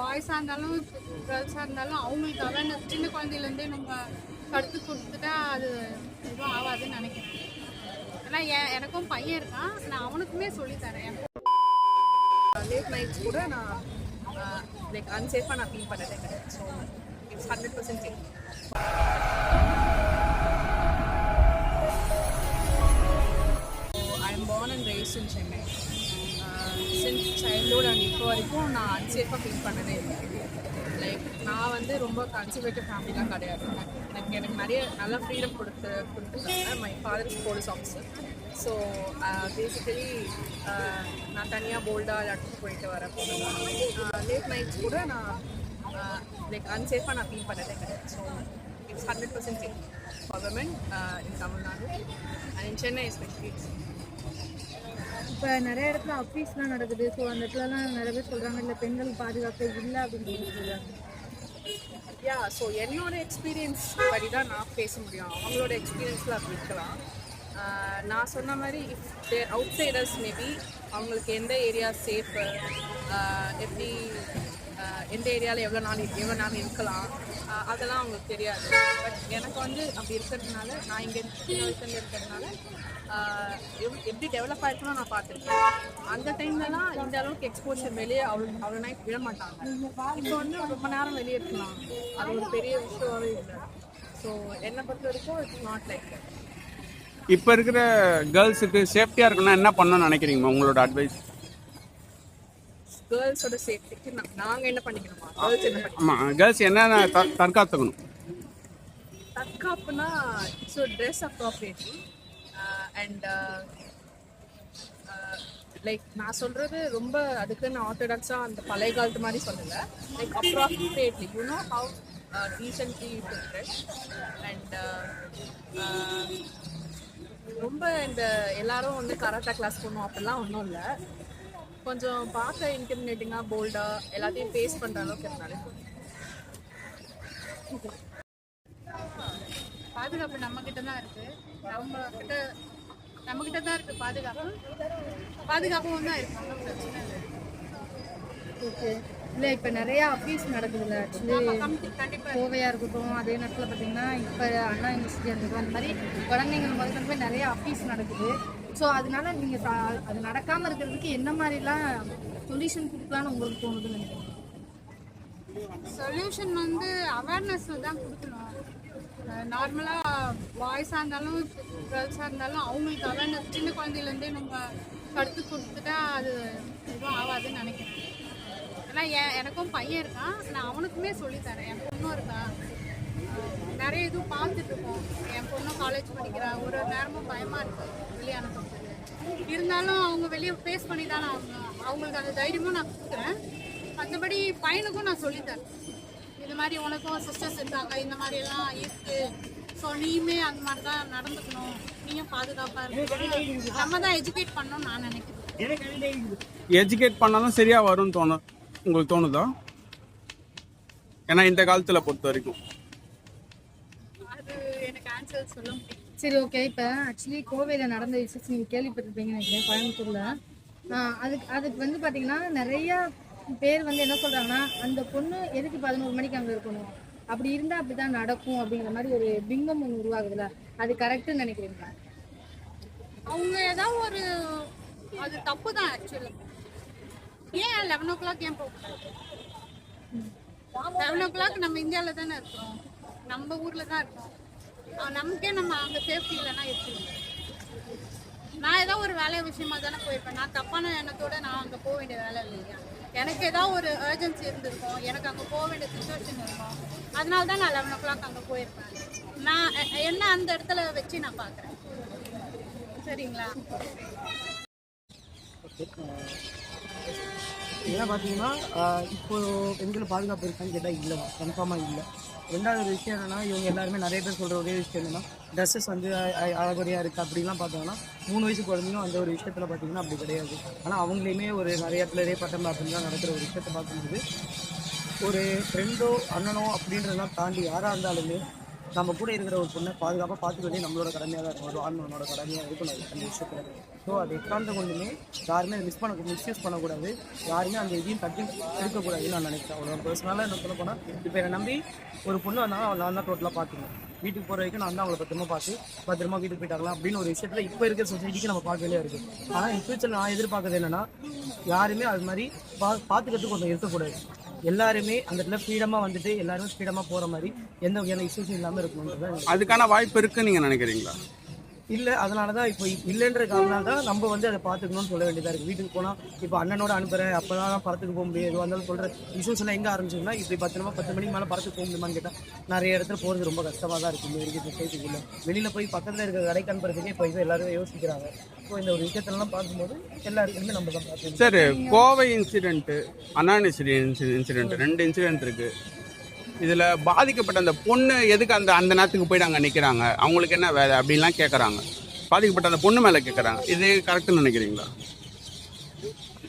பாய்ஸாக இருந்தாலும் கேர்ள்ஸாக இருந்தாலும் அவங்களுக்கு அவேர்னஸ் சின்ன குழந்தையிலேருந்தே நம்ம கடுத்து கொடுத்துட்டா அது எதுவும் ஆகாதுன்னு நினைக்கிறேன். ஆனால் என் எனக்கும் பையன் இருக்கான். நான் அவனுக்குமே சொல்லித்தரேன் லேட் நைட்ஸ் கூட நான் லைக் அன்சேஃபாக நான் ஃபீல் பண்ணதே கிடையாது. So it's hundred percent safe I am born and raised in Chennai since childhood and இப்போ வரைக்கும் நான் அன்சேஃபாக ஃபீல் பண்ணதே இல்லை. லைக் நான் வந்து ரொம்ப கன்சர்வேட்டிவ் ஃபேமிலிலாம் கிடையாது. எனக்கு எனக்கு நிறைய நல்ல ஃப்ரீடம் கொடுத்து கொடுத்துருக்காங்க my father is police officer so basically நான் தனியாக போல்டாக இடத்துக்கு போயிட்டு வரப்போ uh, லேட் நைட்ஸ் கூட நான் uh, லைக் அன்சேஃபாக நான் ஃபீல் பண்ணதே கிடையாது. So it's hundred percent safe for women in Tamil Nadu and in Chennai especially இப்போ நிறைய இடத்துல அஃபீஸ்லாம் நடக்குது. ஸோ அந்த இடத்துலலாம் நிறைய பேர் சொல்கிறாங்க இல்லை பெண்கள் பாதுகாப்பு இல்லை அப்படின்னு சொல்லி சொல்கிறாங்க யா ஸோ என்னோட எக்ஸ்பீரியன்ஸ் படி தான் நான் பேச முடியும். அவங்களோட எக்ஸ்பீரியன்ஸில் அப்படி இருக்கலாம். நான் சொன்ன மாதிரி if there outsiders maybe அவங்களுக்கு எந்த ஏரியா சேஃபு எப்படி எந்த ஏரியாவில் எவ்வளோ நாள் எவ்வளோ நாள் இருக்கலாம். அதெல்லாம் அவங்களுக்கு தெரியாது. பட் எனக்கு வந்து அப்படி இருக்கிறதுனால நான் இங்கே சின்ன வயசுலேருந்து இருக்கிறதுனால எப்படி டெவலப் ஆயிருக்கணும் நான் பார்த்துருக்கேன். அந்த டைம்லலாம் இந்த அளவுக்கு எக்ஸ்போஷர் வெளியே அவ்வளோ அவ்வளோ நைட் விட மாட்டாங்க. இப்போ வந்து ரொம்ப நேரம் வெளியே இருக்கலாம். அது ஒரு பெரிய விஷயமாகவே இல்லை. ஸோ என்னை பொறுத்த வரைக்கும் இட்ஸ் நாட் லைக் இப்போ இருக்கிற கேர்ள்ஸுக்கு சேஃப்டியாக இருக்குன்னா என்ன பண்ணணும்னு நினைக்கிறீங்க? உங்களோட அட்வைஸ் கேர்ள்ஸோட சேஃப்டிக்கு நாங்கள் என்ன பண்ணிக்கணுமா? கேர்ள்ஸ் என்ன ஆமாம் கேர்ள்ஸ் என்னென்ன த தற்காத்துக்கணும். தற்காப்புனா so dress appropriately and like நான் சொல்கிறது ரொம்ப அதுக்கு நான் ஆர்த்தடாக்ஸாக அந்த பழைய காலத்து மாதிரி சொல்லலை. Like appropriately you know how recently you dress and ரொம்ப இந்த எல்லாரும் வந்து கராத்தா கிளாஸ் போகணும் அப்படிலாம் ஒன்றும் இல்லை. கொஞ்சம் பார்க்க இன்டிமினேட்டிங்காக போல்டாக எல்லாத்தையும் ஃபேஸ் பண்ணுற அளவுக்கு இருந்தாலே பாதுகாப்பு நம்ம கிட்ட தான் இருக்கு. நம்ம கிட்ட நம்ம கிட்ட தான் இருக்கு பாதுகாப்பு. பாதுகாப்பும் தான் இருக்கு. ஒண்ணும் பிரச்சனை இல்லை. ஓகே இல்லை இப்போ நிறையா அஃபீஸ் நடக்குதுல்ல. ஆக்சுவலி கோவையாக இருக்கட்டும் அதே நேரத்தில் பார்த்தீங்கன்னா இப்போ அண்ணா யூனிவர்சிட்டி அந்த மாதிரி குழந்தைங்கள் முதல்ல போய் நிறைய அஃபீஸ் நடக்குது. ஸோ அதனால நீங்கள் அது நடக்காமல் இருக்கிறதுக்கு என்ன மாதிரிலாம் சொல்யூஷன் கொடுக்கலான்னு உங்களுக்கு தோணுதுன்னு நினைக்கிறேன் சொல்யூஷன் வந்து அவேர்னஸ் தான் கொடுக்கணும். நார்மலாக பாய்ஸாக இருந்தாலும் கேர்ள்ஸாக இருந்தாலும் அவங்களுக்கு அவேர்னஸ் சின்ன குழந்தையிலேருந்தே நம்ம கருத்து கொடுத்துட்டா அது எதுவும் ஆகாதுன்னு நினைக்கிறேன். ஏன்னா என் எனக்கும் பையன் இருக்கான். நான் அவனுக்குமே சொல்லித்தரேன் என் பொண்ணும் இருக்கான் நிறைய இதுவும் பார்த்துட்டு இருக்கோம் என் பொண்ணும் காலேஜ் படிக்கிறா. ஒரு நேரமும் பயமாக இருக்கு. வெளியே அனுப்புறதுக்கு இருந்தாலும் அவங்க வெளியே ஃபேஸ் பண்ணி தான் ஆகணும். அவங்களுக்கு அந்த தைரியமும் நான் கொடுக்குறேன். மற்றபடி பையனுக்கும் நான் சொல்லித்தரேன். இது மாதிரி உனக்கும் சிஸ்டர்ஸ் இருக்காங்க. இந்த மாதிரி எல்லாம் இருக்கு. ஸோ நீயுமே அந்த மாதிரி தான் நடந்துக்கணும். நீயும் பாதுகாப்பாக இருக்கணும். நம்ம தான் எஜுகேட் பண்ணணும்னு நான் நினைக்கிறேன். எஜுகேட் பண்ணாலும் சரியாக வரும்னு தோணும் உங்களுக்கு தோணுதா? ஏன்னா இந்த காலத்தில் பொறுத்த வரைக்கும். ஆன்சர் சொல்ல முடியும் சரி ஓகே இப்போ ஆக்சுவலி கோவையில் நடந்த விஷயம் நீங்கள் கேள்விப்பட்டிருப்பீங்கன்னு நினைக்கிறேன் கோயம்புத்தூரில். அதுக்கு அதுக்கு வந்து பார்த்தீங்கன்னா நிறைய பேர் வந்து என்ன சொல்கிறாங்கன்னா அந்த பொண்ணு எதுக்கு பதினோரு மணிக்கு அங்கே இருக்கணும்? அப்படி இருந்தால் அப்படி தான் நடக்கும் அப்படிங்கிற மாதிரி ஒரு பிங்கம் ஒன்று உருவாகுதுல்ல. அது கரெக்டுன்னு நினைக்கிறீங்களா? அவங்க ஏதாவது ஒரு அது தப்பு தான் ஆக்சுவலி ஏன் லெவன் ஓ கிளாக் ஏன் போகக்கூடாது? லெவன் ஓ கிளாக் நம்ம இந்தியாவில் தானே இருக்கோம் நம்ம ஊரில் தான் இருக்கோம். நமக்கே நம்ம அங்கே சேஃப்டி இல்லைன்னா எப்படி? நான் ஏதோ ஒரு வேலை விஷயமா தானே போயிருப்பேன். நான் தப்பான எண்ணத்தோட நான் அங்கே போக வேண்டிய வேலை இல்லையா? எனக்கு ஏதாவது ஒரு ஏர்ஜென்சி இருந்திருக்கும். எனக்கு அங்கே போக வேண்டிய சுச்சுவேஷன் இருக்கும். அதனால தான் நான் லெவன் ஓ கிளாக் அங்கே போயிருப்பேன். நான் என்ன அந்த இடத்துல வச்சு நான் பார்க்குறேன். சரிங்களா? என்ன பார்த்தீங்கன்னா இப்போ பெண்கள் பாதுகாப்பு இருக்கான்னு கேட்டால் இல்லை. கன்ஃபார்மாக இல்லை. ரெண்டாவது ஒரு விஷயம் என்னென்னா இவங்க எல்லாருமே நிறைய பேர் சொல்கிற ஒரே விஷயம் என்னென்னா ட்ரெஸ்ஸஸ் வந்து அழகுறையாக இருக்குது அப்படிலாம் பார்த்தோம்னா மூணு வயசு குழந்தைங்களும் அந்த ஒரு விஷயத்தில் பார்த்தீங்கன்னா அப்படி கிடையாது. ஆனால் அவங்களையுமே ஒரு நிறைய இடத்துல இதே பட்டம் அப்படிலாம் நடக்கிற ஒரு விஷயத்தை பார்க்கும்போது ஒரு ஃப்ரெண்டோ அண்ணனோ அப்படின்றதெல்லாம் தாண்டி யாராக இருந்தாலுமே நம்ம கூட இருக்கிற ஒரு பொண்ணை பாதுகாப்பாக பார்த்துக்க வேண்டிய நம்மளோட கடமையாக தான் இருக்கும். ஒரு ஆண்மனோட கடமையாக இருக்கணும். அது அந்த விஷயத்தில் ஸோ அது எக்காந்த கொண்டுமே யாருமே மிஸ் பண்ண மிஸ்யூஸ் பண்ணக்கூடாது. யாருமே அந்த இதையும் தட்டி எடுக்கக்கூடாதுன்னு நான் நினைக்கிறேன். அவ்வளோ பர்சனலாக என்ன சொல்ல போனால் இப்போ என்னை நம்பி ஒரு பொண்ணு வந்தாலும் அவள் நான் தான் டோட்டலாக பார்த்துக்கணும். வீட்டுக்கு போகிற வரைக்கும் நான் தான் அவளை பத்திரமா பார்த்து பத்திரமா வீட்டுக்கு போயிட்டாங்களா அப்படின்னு ஒரு விஷயத்தில் இப்போ இருக்கிற சொசைட்டிக்கு நம்ம பார்க்க வேண்டியா இருக்குது ஆனால் இன் ஃபியூச்சர் நான் எதிர்பார்க்கறது என்னென்னா யாருமே அது மாதிரி பா பார்த்துக்கிறதுக்கு கொஞ்சம் இருக்கக்கூடாது. எல்லாருமே அந்த இடத்துல ஃப்ரீடமாக வந்துட்டு எல்லாருமே ஃப்ரீடமாக போகிற மாதிரி எந்த வகையான இஷ்யூஸும் இல்லாமல் இருக்கணும் அதுக்கான வாய்ப்பு இருக்குன்னு நீங்கள் நினைக்கிறீங்களா? இல்லை அதனால தான் இப்போ இல்லைன்ற காரணம் தான் நம்ம வந்து அதை பார்த்துக்கணும்னு சொல்ல வேண்டியதாக இருக்குது வீட்டுக்கு போனால் இப்போ அண்ணனோட அனுப்புகிறேன் அப்போ தான் படத்துக்கு போக முடியும். எதுவாக இருந்தாலும் சொல்கிற இஷ்யூஸ் எங்கே ஆரம்பிச்சதுன்னா இப்படி பத்திரமா பத்து மணிக்கு மேலே படத்துக்கு போக முடியுமான்னு கேட்டால் நிறைய இடத்துல போகிறது ரொம்ப கஷ்டமாக தான் இருக்குது இந்த வரைக்கும் வெளியில் போய் பக்கத்தில் இருக்கிற கடைக்கு அனுப்புறதுக்கே இப்போ இதை எல்லாரும் யோசிக்கிறாங்க. ஸோ இந்த ஒரு விஷயத்தெல்லாம் பார்க்கும்போது எல்லாருக்குமே நம்ம தான் பார்த்து சரி கோவை இன்சிடென்ட்டு அனானிசிடி இன்சிடென்ட் ரெண்டு இன்சிடென்ட் இருக்குது இதில் பாதிக்கப்பட்ட அந்த பொண்ணு எதுக்கு அந்த அந்த நேரத்துக்கு போயிட்டு அங்கே நிற்கிறாங்க அவங்களுக்கு என்ன வேலை? அப்படின்லாம் கேட்குறாங்க பாதிக்கப்பட்ட அந்த பொண்ணு மேலே கேட்குறாங்க இது கரெக்டுன்னு நினைக்கிறீங்களா?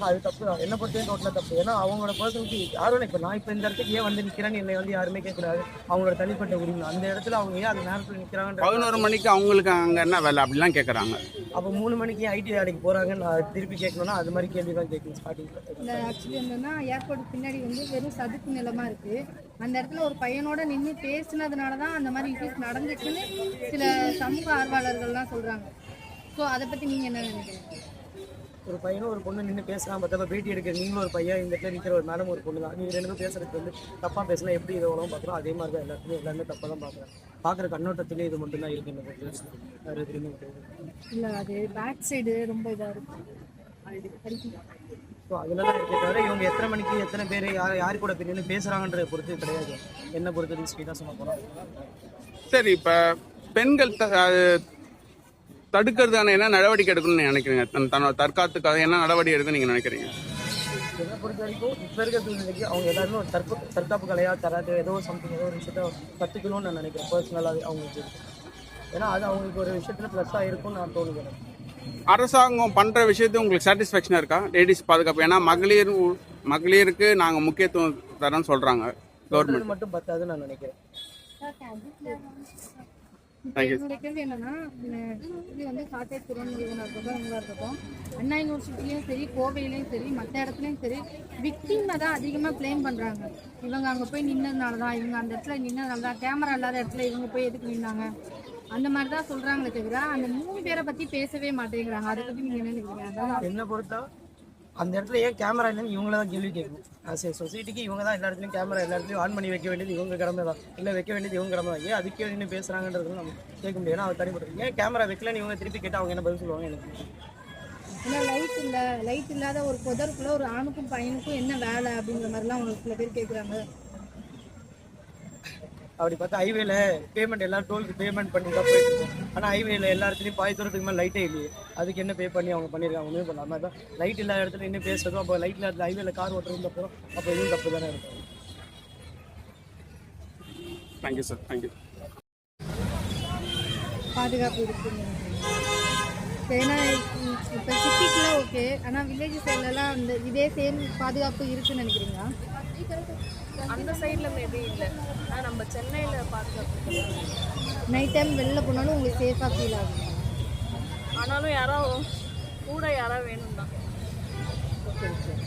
அது தப்பு தான். என்ன பொறுத்தவரைக்கும் டோட்டலாக தப்பு. ஏன்னா அவங்களோட பர்சனுக்கு யாரும் இப்போ நான் இப்போ இந்த இடத்துக்கு ஏன் வந்து நிற்கிறேன்னு என்னை வந்து யாருமே கேட்கக்கூடாது. அவங்களோட தனிப்பட்ட உரிமை. அந்த இடத்துல அவங்க ஏன் அந்த நேரத்தில் நிற்கிறாங்கன்ற பதினோரு மணிக்கு அவங்களுக்கு அங்கே என்ன வேலை? அப்படிலாம் கேட்குறாங்க அப்போ மூணு மணிக்கு ஐடி வேலைக்கு போகிறாங்கன்னு நான் திருப்பி கேட்கணும்னா அது மாதிரி கேள்வி தான் கேட்கணும் ஸ்டார்டிங்கில் ஆக்சுவலி என்னன்னா ஏர்போர்ட் பின்னாடி வந்து வெறும் சதுப்பு நிலமா இருக்கு. அந்த இடத்துல ஒரு பையனோட நின்று பேசினதுனால தான் அந்த மாதிரி இஷ்யூஸ் நடந்துச்சுன்னு சில சமூக ஆர்வலர்கள்லாம் சொல்றாங்க. ஸோ அதை பத்தி நீங்க என்ன நினைக்கிறீங்க? ஒரு பையனும் ஒரு பொண்ணு நின்று பேசலாம் பார்த்தா பேட்டி எடுக்க நீங்களும் ஒரு பையன் இந்த இடத்துல நிற்கிற ஒரு மேடம் ஒரு பொண்ணு தான். நீங்கள் ரெண்டு பேரும் பேசுறதுக்கு வந்து தப்பாக பேசினா எப்படி இது உலகம் பார்க்குறோம் அதே மாதிரி தான் எல்லாத்துக்குமே எல்லாருமே தப்பாக தான் பார்க்குறேன் பார்க்குற கண்ணோட்டத்திலே இது மட்டும் தான் இருக்கு இந்த வேறு எதுவுமே இல்ல அது பேக் சைடு ரொம்ப இதா இருக்கு. ஸோ அதில் தான் இருக்கே தவிர இவங்க எத்தனை மணிக்கு எத்தனை பேர் யார் யார் கூட பிரிந்து பேசுகிறாங்கன்றத பொறுத்து கிடையாது. என்ன பொறுத்து ஸ்பீடாக சொல்ல போகிறோம் சரி இப்போ பெண்கள் தடுக்கிறதுக்கான என்ன நடவடிக்கை எடுக்கணும்னு நினைக்கிறீங்க? தன் தன்னோட தற்காத்துக்காக என்ன நடவடிக்கை எடுக்கணும்னு நீங்கள் நினைக்கிறீங்க? என்னை பொறுத்த வரைக்கும் இப்போ இருக்கிற சூழ்நிலைக்கு அவங்க எல்லாருமே ஒரு தற்கா தற்காப்பு கலையாக தராது ஏதோ சம்திங் ஏதோ ஒரு விஷயத்த கற்றுக்கணும்னு நான் நினைக்கிறேன் பர்சனலாகவே அவங்களுக்கு. ஏன்னா அது அவங்களுக்கு ஒரு விஷயத்தில் ப்ளஸ்ஸாக இருக்கும்னு நான் தோணுகிறேன் அரசாங்கம் பண்ணுற விஷயத்து உங்களுக்கு சாட்டிஸ்ஃபேக்ஷனாக இருக்கா? லேடிஸ் பாதுகாப்பு ஏன்னா மகளிர் உ- மகளிருக்கு நாங்கள் முக்கியத்துவம் தரோன்னு சொல்கிறாங்க கவர்மெண்ட் மட்டும் பத்தாதுன்னு நான் நினைக்கிறேன். என்னோட கேள்வி என்னன்னா இது வந்து துறை நிறுவனம் இருக்கட்டும் இவங்களா இருக்கட்டும் அண்ணா யூனிவர்சிட்டிலையும் சரி கோவையிலையும் சரி மற்ற இடத்துலையும் சரி விக்டிமை தான் அதிகமாக ப்ளேம் பண்ணுறாங்க இவங்க அங்கே போய் நின்னதுனால தான் இவங்க அந்த இடத்துல நின்னதுனால தான் கேமரா இல்லாத இடத்துல இவங்க போய் எதுக்கு நின்னாங்க? அந்த மாதிரி தான் சொல்கிறாங்களே தவிர அந்த மூணு பேரை பற்றி பேசவே மாட்டேங்கிறாங்க. அதை பற்றி நீங்கள் என்ன நினைக்கிறீங்க? என்னை பொறுத்தா அந்த இடத்துல ஏன் கேமரா இல்லைன்னு இவங்கள தான் கேள்வி கேட்கணும். ஆஸ் ஏ சொசைட்டிக்கு இவங்க தான் எல்லா இடத்துலையும் கேமரா எல்லா இடத்துலையும் ஆன் பண்ணி வைக்க வேண்டியது இவங்க கடமை தான். இல்லை வைக்க வேண்டியது இவங்க கடமை தான். ஏன் அதுக்கே நின்று பேசுகிறாங்கன்றது நம்ம கேட்க முடியும் ஏன்னா அவர் தனிப்பட்டு ஏன் கேமரா வைக்கலன்னு இவங்க திருப்பி கேட்டால் அவங்க என்ன பதில் சொல்லுவாங்க எனக்கு ஏன்னா லைட் இல்லை லைட் இல்லாத ஒரு புதருக்குள்ளே ஒரு ஆணுக்கும் பையனுக்கும் என்ன வேலை அப்படிங்கிற மாதிரிலாம் அவங்க சில பேர் கேட்குறாங்க அப்படி பார்த்தா ஹைவேல பேமெண்ட் எல்லாம் டோலுக்கு பேமெண்ட் பண்ணி தான் போயிட்டு இருக்கோம். ஆனால் ஹைவேல எல்லா இடத்துலையும் பாய் தூரத்துக்கு மேலே லைட்டே இல்லையே. அதுக்கு என்ன பே பண்ணி அவங்க பண்ணியிருக்காங்க ஒன்றுமே பண்ணாம தான் லைட் இல்லாத இடத்துல என்ன பேசுறதும் அப்போ லைட் இல்லாத ஹைவேல கார் ஓட்டுறது தப்பு அப்போ இதுவும் தப்பு தானே இருக்கும். தேங்க்யூ சார் தேங்க்யூ பாதுகாப்பு இருக்குன்னு ஏன்னா இப்போ சிட்டிக்குள்ள ஓகே ஆனால் வில்லேஜ் சைட்லலாம் அந்த இதே சேம் பாதுகாப்பு இருக்குன்னு நினைக்கிறீங்களா? அந்த சைடில் மேபி இல்லை. ஆனால் நம்ம சென்னையில் பாதுகாப்பு நைட் டைம் வெளில போனாலும் உங்களுக்கு சேஃபாக ஃபீல் ஆகும். ஆனாலும் யாரோ கூட யாரோ வேணும் தான் சரி சரி